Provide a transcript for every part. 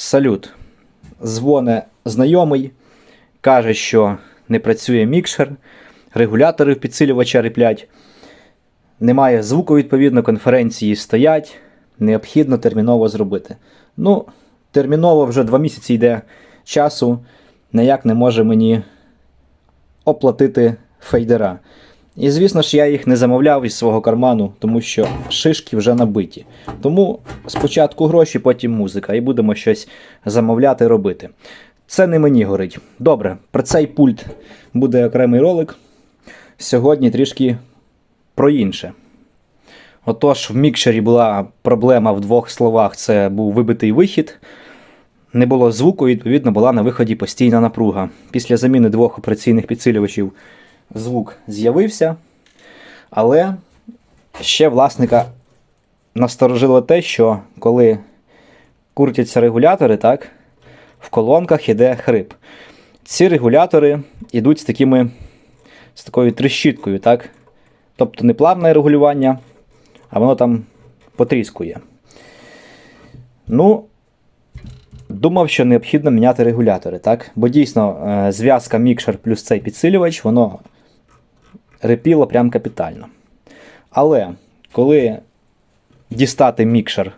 Салют. Дзвоне знайомий, каже, що не працює мікшер, регулятори підсилювача ріплять, немає звуку, відповідно, конференції стоять, необхідно терміново зробити. Ну, терміново вже два місяці йде часу, ніяк не може мені оплатити фейдера. І звісно ж, я їх не замовляв із свого карману, тому що шишки вже набиті. Тому спочатку гроші, потім музика, і будемо щось замовляти робити. Це не мені горить. Добре, про цей пульт буде окремий ролик. Сьогодні трішки про інше. Отож, в мікшері була проблема в двох словах: це був вибитий вихід. Не було звуку, відповідно, була на виході постійна напруга. Після заміни двох операційних підсилювачів звук з'явився, але ще власника насторожило те, що коли крутяться регулятори, так, в колонках іде хрип. Ці регулятори йдуть з такими, з такою трещіткою, так? Тобто не плавне регулювання, а воно там потріскує. Ну, думав, що необхідно міняти регулятори, так? Бо дійсно е, зв'язка мікшер плюс цей підсилювач, воно репіло прям капітально. Але коли дістати мікшер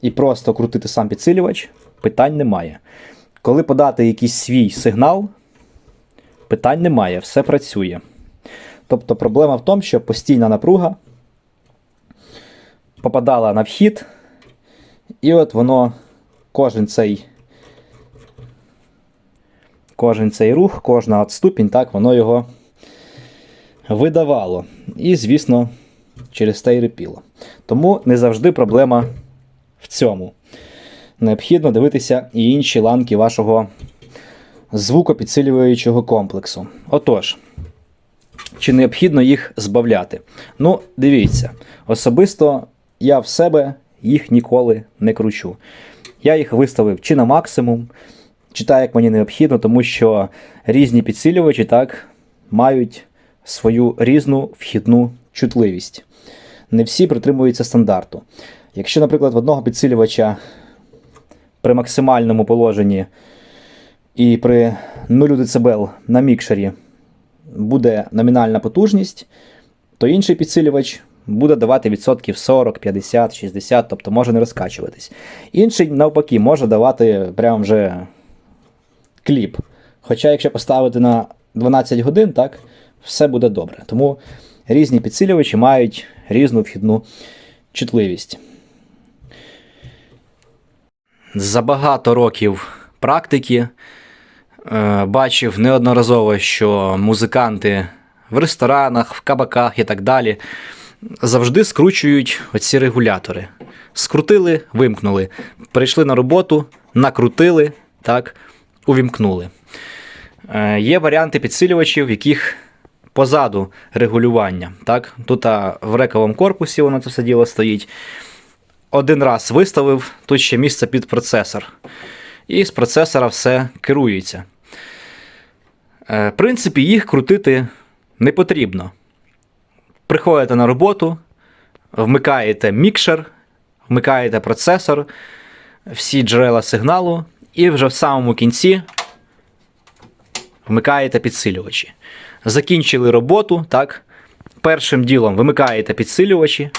і просто крутити сам підсилювач, питань немає. Коли подати якийсь свій сигнал, питань немає, все працює. Тобто проблема в тому, що постійна напруга попадала на вхід, і от воно кожен цей кожен цей рух, кожна от ступінь, так, воно його видавало. І, звісно, через те й репіло. Тому не завжди проблема в цьому. Необхідно дивитися і інші ланки вашого звукопідсилюючого комплексу. Отож, чи необхідно їх збавляти? Ну, дивіться, особисто я в себе їх ніколи не кручу. Я їх виставив чи на максимум, чи так, як мені необхідно, тому що різні підсилювачі так мають свою різну вхідну чутливість. Не всі притримуються стандарту. Якщо, наприклад, в одного підсилювача при максимальному положенні і при 0 дБ на мікшері буде номінальна потужність, то інший підсилювач буде давати відсотків 40, 50, 60, тобто може не розкачуватись. Інший, навпаки, може давати прям вже кліп. Хоча, якщо поставити на 12 годин, так, все буде добре. Тому різні підсилювачі мають різну вхідну чутливість. За багато років практики е, бачив неодноразово, що музиканти в ресторанах, в кабаках і так далі завжди скручують оці регулятори. Скрутили, вимкнули. Прийшли на роботу, накрутили, так, увімкнули. Е, є варіанти підсилювачів, в яких позаду регулювання. Так? Тут а, в рековому корпусі воно це все діло стоїть. Один раз виставив, тут ще місце під процесор. І з процесора все керується. Е, В принципі, їх крутити не потрібно. Приходите на роботу, вмикаєте мікшер, вмикаєте процесор, всі джерела сигналу, і вже в самому кінці вмикаєте підсилювачі. Закінчили роботу, так? Першим ділом вимикаєте підсилювачі,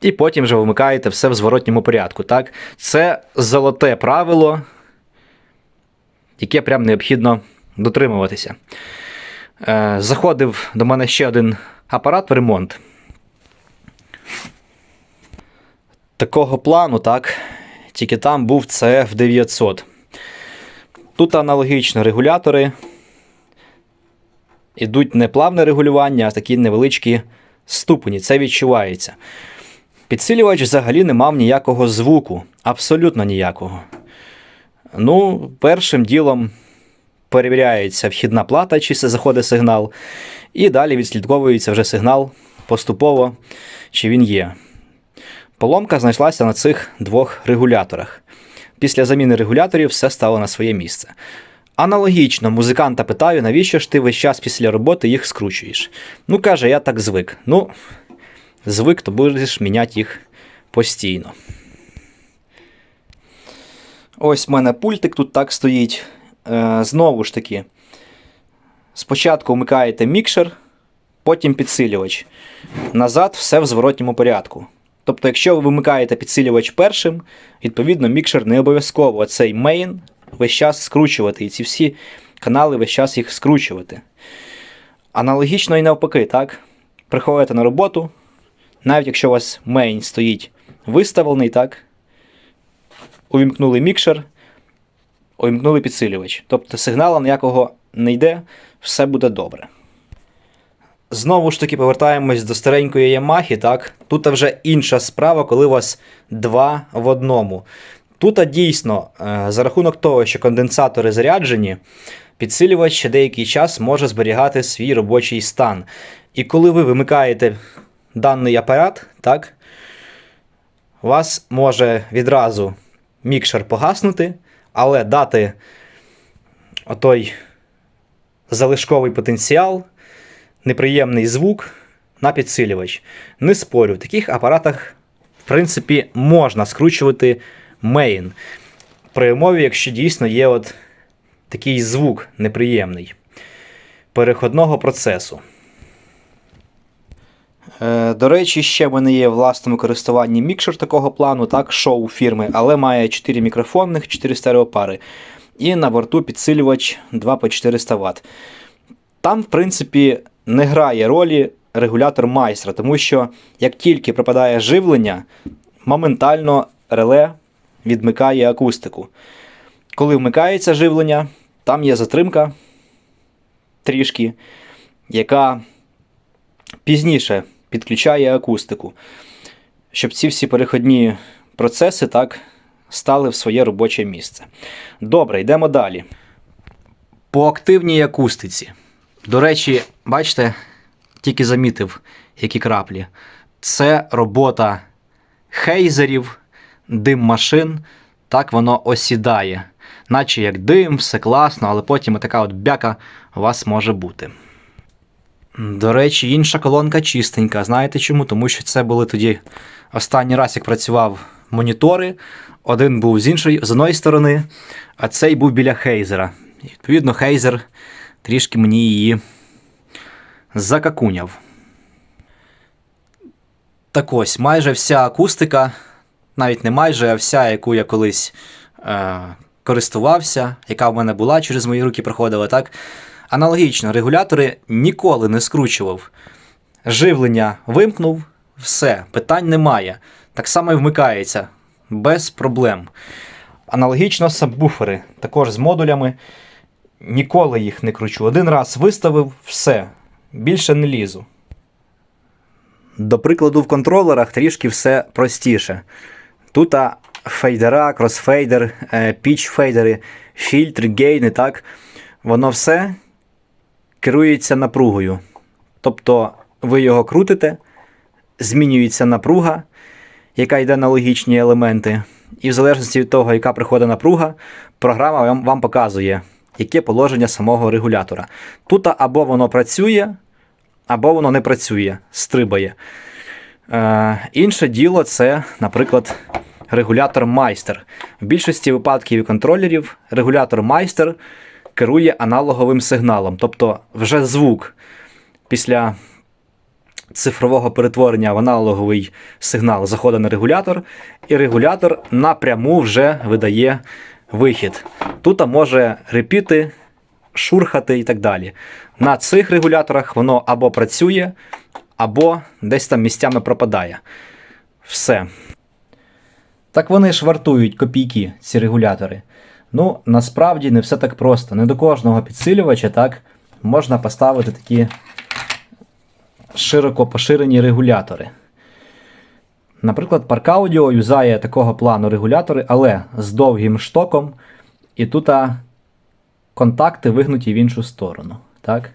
і потім вже вимикаєте все в зворотньому порядку. Так? Це золоте правило, яке прям необхідно дотримуватися. Е, Заходив до мене ще один апарат в ремонт. Такого плану, так, тільки там був CF 900. Тут аналогічно регулятори. Ідуть не плавне регулювання, а такі невеличкі ступені. Це відчувається. Підсилювач взагалі не мав ніякого звуку, абсолютно ніякого. Ну, першим ділом перевіряється вхідна плата, чи це заходить сигнал, і далі відслідковується вже сигнал поступово, чи він є. Поломка знайшлася на цих двох регуляторах. Після заміни регуляторів все стало на своє місце. Аналогічно, музиканта питаю, навіщо ж ти весь час після роботи їх скручуєш? Ну, каже, я так звик. Ну, звик, то будеш міняти їх постійно. Ось в мене пультик тут так стоїть. Е, знову ж таки, спочатку вмикаєте мікшер, потім підсилювач. Назад все в зворотньому порядку. Тобто, якщо ви вимикаєте підсилювач першим, відповідно, мікшер не обов'язково цей мейн весь час скручувати, і ці всі канали весь час їх скручувати. Аналогічно і навпаки, так? Приходите на роботу, навіть якщо у вас мейн стоїть виставлений, так? Увімкнули мікшер, увімкнули підсилювач. Тобто сигналу ніякого не йде, все буде добре. Знову ж таки, повертаємось до старенької Ямахи, так? Тут вже інша справа, коли у вас два в одному. Тут дійсно, е, за рахунок того, що конденсатори заряджені, підсилювач ще деякий час може зберігати свій робочий стан. І коли ви вимикаєте даний апарат, так, у вас може відразу мікшер погаснути, але дати отой залишковий потенціал, неприємний звук на підсилювач. Не спорю, в таких апаратах, в принципі, можна скручувати мейн. При умові, якщо дійсно є от такий звук неприємний переходного процесу. Е, До речі, ще в мене є в власному користуванні мікшер такого плану, так, шоу фірми, але має 4 мікрофонних, 4 стереопари. І на борту підсилювач 2 по 400 Вт. Там, в принципі, не грає ролі регулятор майстра, тому що як тільки пропадає живлення, моментально реле відмикає акустику. Коли вмикається живлення, там є затримка трішки, яка пізніше підключає акустику, щоб ці всі переходні процеси так стали в своє робоче місце. Добре, йдемо далі. По активній акустиці. До речі, бачите, тільки замітив, які краплі. Це робота хейзерів, дим машин. Так воно осідає. Наче як дим, все класно, але потім така от бяка у вас може бути. До речі, інша колонка чистенька. Знаєте чому? Тому що це були тоді останній раз, як працював монітори. Один був з іншої, з одної сторони, а цей був біля хейзера. І, відповідно, хейзер трішки мені її закакуняв. Так ось, майже вся акустика, навіть не майже, а вся, яку я колись е, користувався, яка в мене була через мої руки проходила, так? Аналогічно, регулятори ніколи не скручував. Живлення вимкнув, все, питань немає. Так само і вмикається без проблем. Аналогічно сабвуфери, також з модулями. Ніколи їх не кручу. Один раз виставив, все, більше не лізу. До прикладу, в контролерах трішки все простіше. Тут фейдера, кросфейдер, е, піч-фейдери, фільтри, гейни, так. Воно все керується напругою. Тобто ви його крутите, змінюється напруга, яка йде на логічні елементи. І в залежності від того, яка приходить напруга, програма вам, вам показує, яке положення самого регулятора. Тут або воно працює, або воно не працює, стрибає. Е, інше діло це, наприклад, регулятор майстер. В більшості випадків і контролерів регулятор майстер керує аналоговим сигналом. Тобто вже звук після цифрового перетворення в аналоговий сигнал заходить на регулятор, і регулятор напряму вже видає вихід. Тут може репіти, шурхати і так далі. На цих регуляторах воно або працює, або десь там місцями пропадає. Все. Так вони ж вартують копійки, ці регулятори. Ну, насправді не все так просто. Не до кожного підсилювача так можна поставити такі широко поширені регулятори. Наприклад, Park Audio юзає такого плану регулятори, але з довгим штоком, і тут контакти вигнуті в іншу сторону. Так?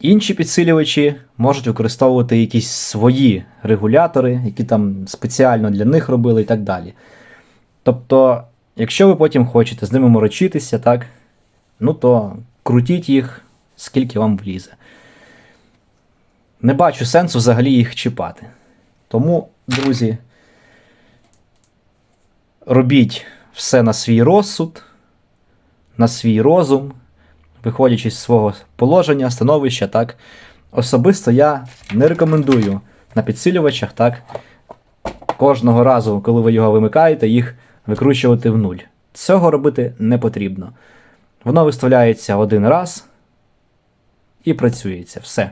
Інші підсилювачі можуть використовувати якісь свої регулятори, які там спеціально для них робили і так далі. Тобто, якщо ви потім хочете з ними морочитися, так, ну то крутіть їх, скільки вам влізе. Не бачу сенсу взагалі їх чіпати. Тому, друзі, робіть все на свій розсуд, на свій розум, виходячи з свого положення, становища, так. Особисто я не рекомендую на підсилювачах, так, кожного разу, коли ви його вимикаєте, їх викручувати в нуль. Цього робити не потрібно. Воно виставляється один раз і працюється. Все.